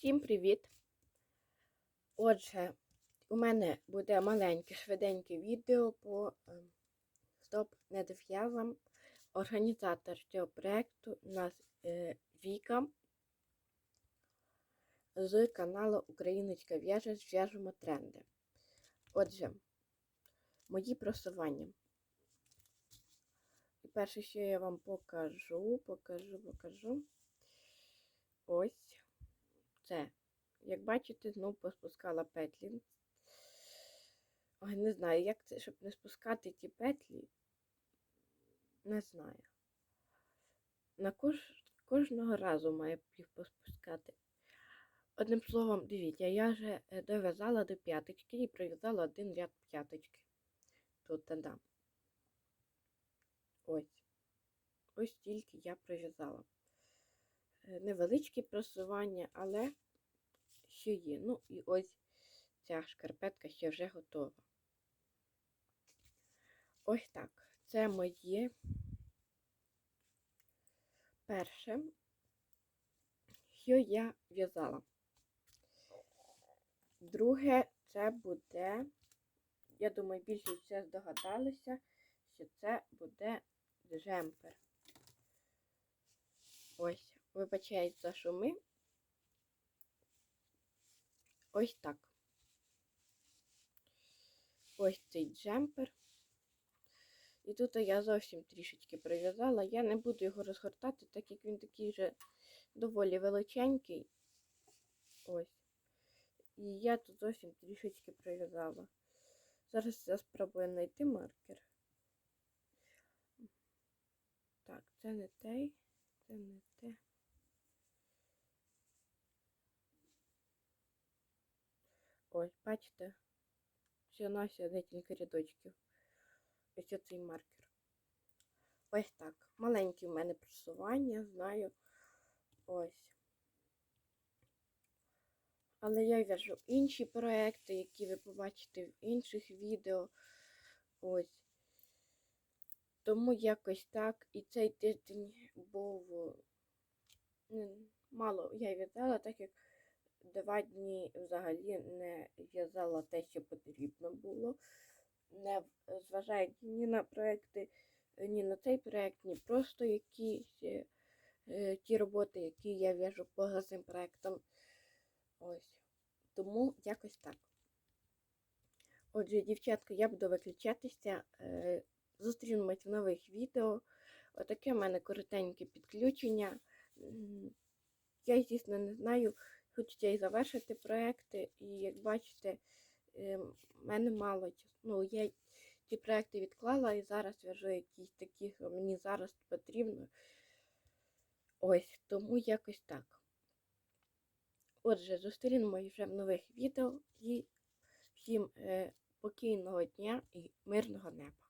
Всім привіт! Отже, у мене буде маленьке швиденьке відео по е, стоп недов'язам. Організатор цього проєкту у нас е, Віка з каналу Україночка в'яже зв'яжемо тренди. Отже, мої просування. І перше, що я вам покажу, покажу, покажу. Ось це. Як бачите, знову поспускала петлі. Ой, не знаю, як це, щоб не спускати ті петлі. Не знаю. На кож... кожного разу має їх поспускати. Одним словом, дивіться, я вже е, дов'язала до п'яточки і пров'язала один ряд п'яточки. Тут та Ось. Ось тільки я пров'язала. Е, Невеличкі просування, але ще є. Ну, і ось ця шкарпетка ще вже готова. Ось так. Це моє перше, що я в'язала. Друге, це буде, я думаю, більше все здогадалися, що це буде джемпер. Ось, вибачаюсь за шуми. Ось так. Ось цей джемпер. І тут я зовсім трішечки прив'язала. Я не буду його розгортати, так як він такий вже доволі величенький. Ось. І я тут зовсім трішечки прив'язала. Зараз я спробую знайти маркер. Так, це не той, це не те. Ось, бачите? На декілька рядочків. Ось цей маркер. Ось так. Маленькі в мене просування, знаю. Ось. Але я в'яжу інші проекти, які ви побачите в інших відео. Ось. Тому якось так. І цей тиждень був мало я в'язала, так як два дні взагалі не в'язала те, що потрібно було. Не зважаючи ні на проекти, ні на цей проект, ні просто якісь е, ті роботи, які я в'яжу поза цим проектом. Ось. Тому якось так. Отже, дівчатка, я буду виключатися. Е, Зустрінемось в нових відео. Отаке в мене коротеньке підключення. Я, звісно, не знаю, хочеться і завершити проекти, і як бачите, в мене мало. Ну, я ці проекти відклала і зараз в'яжу якісь такі, що мені зараз потрібно. Ось, тому якось так. Отже, зустрінемось вже в нових відео і всім е, спокійного дня і мирного неба.